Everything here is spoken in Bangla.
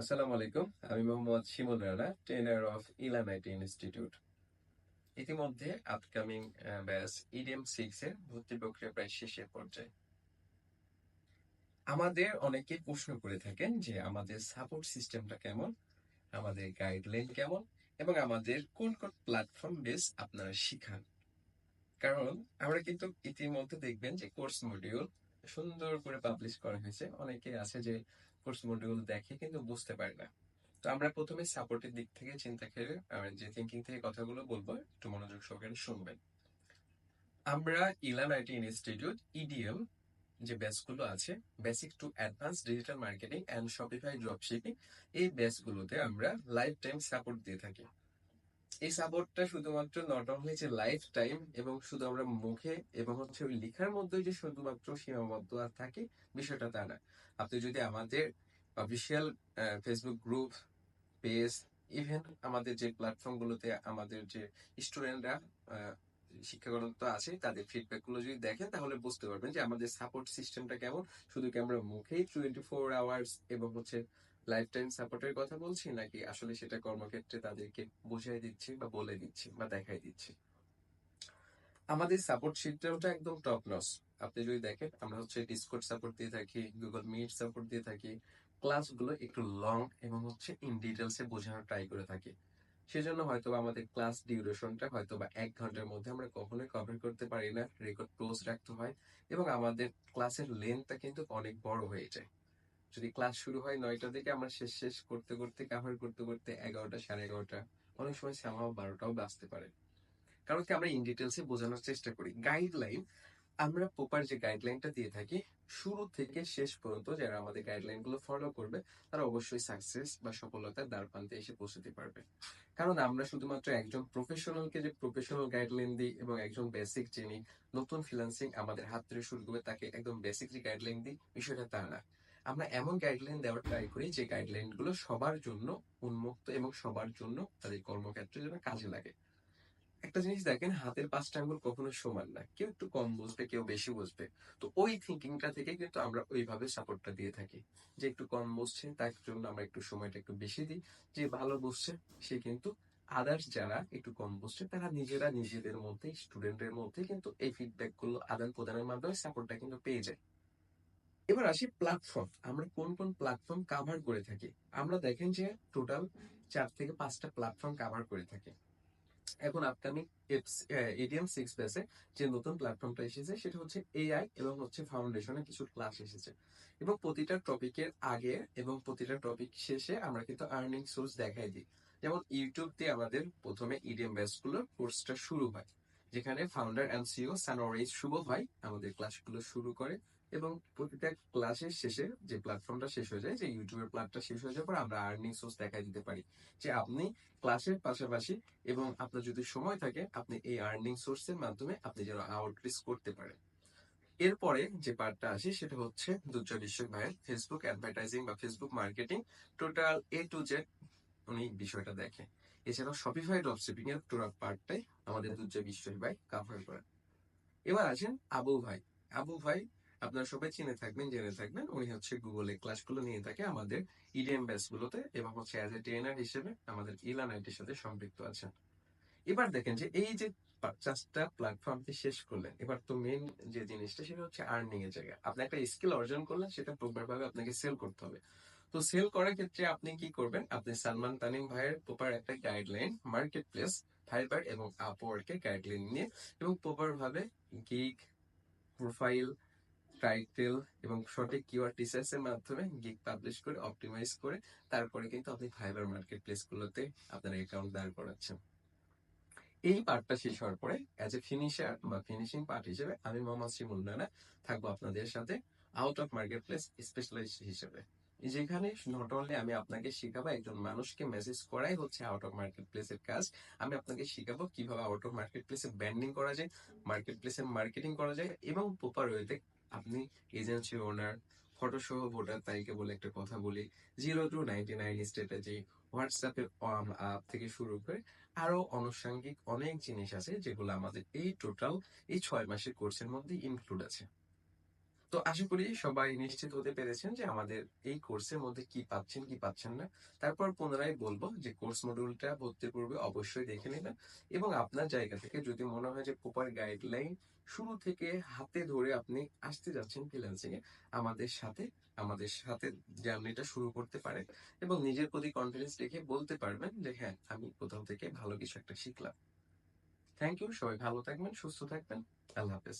আসসালামু আলাইকুম। আমি Mohammad Shimul Rana trainer of Elanite institute ইতিমধ্যে আপকামিং ব্যাচ ইডিএম সিক্স এর ভর্তি প্রক্রিয়া প্রায় শেষের পর্যায়ে। আমাদের অনেকেই প্রশ্ন করে থাকেন যে আমাদের সাপোর্ট সিস্টেমটা কেমন, আমাদের গাইডলাইন কেমন, এবং আমাদের কোন কোন প্ল্যাটফর্ম বেস আপনারা শিখান। কারণ আমরা কিন্তু ইতিমধ্যে দেখবেন যে কোর্স মডিউল সুন্দর করে পাবলিশ করা হয়েছে। অনেকে আছে যে কোর্স মডিউল দেখে কিন্তু বুঝতে পারে না। তো আমরা প্রথমে সাপোর্টের দিক থেকে চিন্তা করে যে থিঙ্কিং থেকে কথাগুলো বলব, একটু মনোযোগ সহকারে শুনবেন। আমরা ইলান আইটি ইনস্টিটিউট, ইডিএম, যে ব্যাচগুলো আছে basic to advance digital marketing and Shopify drop shipping এই ব্যাচগুলোতে আমরা লাইফ টাইম সাপোর্ট দিয়ে থাকি। এই সাপোর্টটা শুধুমাত্র নট অনলি যে লাইফ টাইম এবং শুধু আমরা মুখে এবং হচ্ছে ওই লেখার মধ্যে যে শুধুমাত্র সীমাবদ্ধ আর থাকে, বিষয়টা তা না। আপনি যদি আমাদের official Facebook group page even আমাদের যে প্ল্যাটফর্ম গুলোতে আমাদের যে স্টুডেন্টরা শিক্ষাগত আছে, তাদের ফিডব্যাকগুলো যদি দেখেন, তাহলে বুঝতে পারবেন যে আমাদের সাপোর্ট সিস্টেমটা কেমন। শুধু কি আমরা মুখেই টোয়েন্টি ফোর আওয়ার্স এবং হচ্ছে লাইফ টাইম সাপোর্টের কথা বলছি নাকি আসলে সেটা কর্মক্ষেত্রে তাদেরকে বুঝিয়ে দিচ্ছি বা বলে দিচ্ছি বা দেখাই দিচ্ছি? আমাদের সাপোর্ট সিস্টেমটা একদম টপ নস আপনি যদি দেখেন, আমরা হচ্ছে ডিসকর্ড সাপোর্ট দিয়ে থাকি গুগল মিট সাপোর্ট দিয়ে থাকি ক্লাসগুলো একটু লং এবং হচ্ছে ইন ডিটেলসে বোঝানোর ট্রাই করে থাকি। সেজন্য হয়তো আমাদের ক্লাস ডিউরেশনটা হয়তো বা এক ঘণ্টার মধ্যে আমরা কখনোই কভার করতে পারি না রেকর্ড ক্লোজ রাখতে হয় এবং আমাদের ক্লাসের লেন্থটা কিন্তু অনেক বড় হয়ে যায়। যদি ক্লাস শুরু হয় নয়টা থেকে আমরা শেষ শেষ করতে করতে কভার করতে করতে এগারোটা, সাড়ে এগারোটা, অনেক সময় সামাও বারোটাও বাজতে পারে। কারণ কি আমরা ইন ডিটেলসে বোঝানোর চেষ্টা করি। গাইডলাইন আমরা প্রপার যে গাইডলাইনটা দিয়ে থাকি, শুরু থেকে শেষ পর্যন্ত যারা আমাদের গাইডলাইনগুলো ফলো করবে, তারা অবশ্যই সাকসেস বা সফলতার দ্বার প্রান্তে এসে পৌঁছতে পারবে। কারণ আমরা শুধুমাত্র একজন প্রফেশনালকে যে প্রফেশনাল গাইডলাইন দিই এবং একজন বেসিক যিনি নতুন ফ্রিল্যান্সিং আমাদের হাত ধরে শুরু করবে তাকে একদম বেসিক যে গাইডলাইন দিই, বিষয়টা তা না। আমরা এমন গাইডলাইন দেওয়ার ট্রাই করি যে গাইডলাইনগুলো সবার জন্য উন্মুক্ত এবং সবার জন্য তাদের কর্মক্ষেত্রে যেন কাজে লাগে। একটা জিনিস দেখেন, হাতের পাঁচটা আঙ্গুল কখনো সমান না। কেউ একটু কম বুঝবে, কেউ বেশি বুঝবে। তো ওই থিঙ্কিংটা থেকে কিন্তু আমরা ওইভাবে সাপোর্টটা দিয়ে থাকি। যে একটু কম বুঝছে, তার জন্য আমরা একটু সময়টা একটু বেশি দিই। যে ভালো বুঝছে, সে কিন্তু আদার্স যারা একটু কম বুঝছে, তারা নিজেরা নিজেদের মধ্যে স্টুডেন্টের মধ্যে কিন্তু এই ফিডব্যাকগুলো আদান প্রদানের মাধ্যমে সাপোর্টটা কিন্তু পেয়ে যায়। এবার আসি প্ল্যাটফর্ম আমরা কোন কোন প্ল্যাটফর্ম কাভার করে থাকি? আমরা দেখেন যে টোটাল চার থেকে পাঁচটা প্ল্যাটফর্ম কাভার করে থাকি। এখন আপকামিং এডিএম সিক্স বেসে যে নতুন প্ল্যাটফর্মটা এসেছে, সেটা হচ্ছে এআই এবং হচ্ছে ফাউন্ডেশনের কিছু ক্লাস এসেছে। এবং প্রতিটা টপিকের আগে এবং প্রতিটা টপিক শেষে আমরা কিন্তু আর্নিং সোর্স দেখাই দিই। যেমন ইউটিউব দিয়ে আমাদের প্রথমে ইডিএম বেসগুলো কোর্সটা শুরু হয়, যেখানে ফাউন্ডার অ্যান্ড সিও সানোরিজ শুভ ভাই আমাদের ক্লাসগুলো শুরু করে। এবং প্রতিটা ক্লাসের শেষে যে প্ল্যাটফর্মটা শেষ হয়ে যায়, যে ইউটিউবের প্ল্যাটটা শেষ হয়ে যাওয়ার পর আমরা আর্নিং সোর্স দেখাই দিতে পারি যে আপনি ক্লাসের পাশাপাশি এবং আপনার যদি সময় থাকে, আপনি এই আর্নিং সোর্সের মাধ্যমে আপনি যেন আউটরিচ করতে পারেন। এরপরে যে পার্টটা আসে সেটা হচ্ছে দুর্জয় বিশ্বাস ভাইয়ের ফেসবুক অ্যাডভার্টাইজিং বা Facebook marketing total A to Z উনি বিষয়টা দেখে এছাড়াও শপিফাই ড্রপ শিপিং এর টোটাল পার্টটাই আমাদের দুর্জয় বিশ্বাস ভাই কাভার করেন। এবার আছেন আবু ভাই। আবু ভাই আপনারা সবাই চিনে থাকবেন, জেনে থাকবেন। উনি হচ্ছে গুগলে ক্লাসগুলো নিয়ে থাকে আমাদের ইডিএম ব্যাচ গুলোতে এবং হচ্ছে অ্যাজ এ ট্রেনার হিসেবে আমাদের ইলানাইটের সাথে সম্পৃক্ত আছেন। এবার দেখেন যে এই যে পাঁচটা প্ল্যাটফর্ম শেষ করলেন, এবার তো মেন যে জিনিসটা সেটা হচ্ছে আর্নিং এর জায়গা। আপনি একটা স্কিল অর্জন করলেন, সেটা প্রপার ভাবে আপনাকে সেল করতে হবে। তো সেল করার ক্ষেত্রে আপনি কি করবেন? আপনি সালমান তানিম ভাইয়ের প্রপার একটা গাইডলাইন মার্কেট প্লেস ফাইবার এবং আপওয়ার্কের গাইডলাইন নিয়ে এবং প্রপার ভাবে গিগ প্রোফাইল টাইটেল এবং সঠিক কিওয়ার্ড রিসার্চ এর মাধ্যমে গিগ পাবলিশ করে অপটিমাইজ করে, তারপরে কিন্তু আপনি ফাইবার মার্কেট প্লেস গুলোতে আপনার অ্যাকাউন্ট দাঁড় করাচ্ছেন। এই পার্টটা শেষ হওয়ার পরে অ্যাজ এ ফিনিশার বা ফিনিশিং পার্ট হিসেবে আমি মোহাম্মদ শিমুল রানা থাকব আপনাদের সাথে out of marketplace specialist হিসেবে। যেখানে নট অনলি আমি আপনাকে শেখাবো, একজন মানুষকে মেসেজ করাই হচ্ছে আউট অফ মার্কেট প্লেসের কাজ, আমি আপনাকে শেখাবো কীভাবে আউট অফ মার্কেট প্লেসে ব্যান্ডিং করা যায় মার্কেট প্লেসে মার্কেটিং করা যায় এবং প্রপার ওয়েতে আপনি এজেন্সি ওনার ফটো সহ ভোটার তারিখে বলে একটা কথা বলি zero two ninety nine strategy হোয়াটসঅ্যাপের অ্যাপ থেকে শুরু করে আরও আনুষঙ্গিক অনেক জিনিস আছে যেগুলো আমাদের এই টোটাল এই ছয় মাসের কোর্সের মধ্যে ইনক্লুড আছে। তো আশা করি সবাই নিশ্চিত হতে পেরেছেন যে আমাদের এই কোর্সের মধ্যে কি পাচ্ছেন কি পাচ্ছেন না। তারপর পুনরায় বলব যে কোর্স মডিউলটা ভর্তির পূর্বে অবশ্যই দেখে নেবেন এবং আপনার জায়গা থেকে যদি মনে হয় যে প্রপার গাইডলাইন শুরু থেকে হাতে ধরে আপনি আসতে যাচ্ছেন ফ্রিল্যান্সিং এ আমাদের সাথে আমাদের সাথে জার্নিটা শুরু করতে পারেন এবং নিজের প্রতি কনফিডেন্স রেখে বলতে পারবেন যে হ্যাঁ আমি কোথাও থেকে ভালো কিছু একটা শিখলাম। থ্যাংক ইউ সবাই ভালো থাকবেন, সুস্থ থাকবেন, আল্লাহ হাফেজ।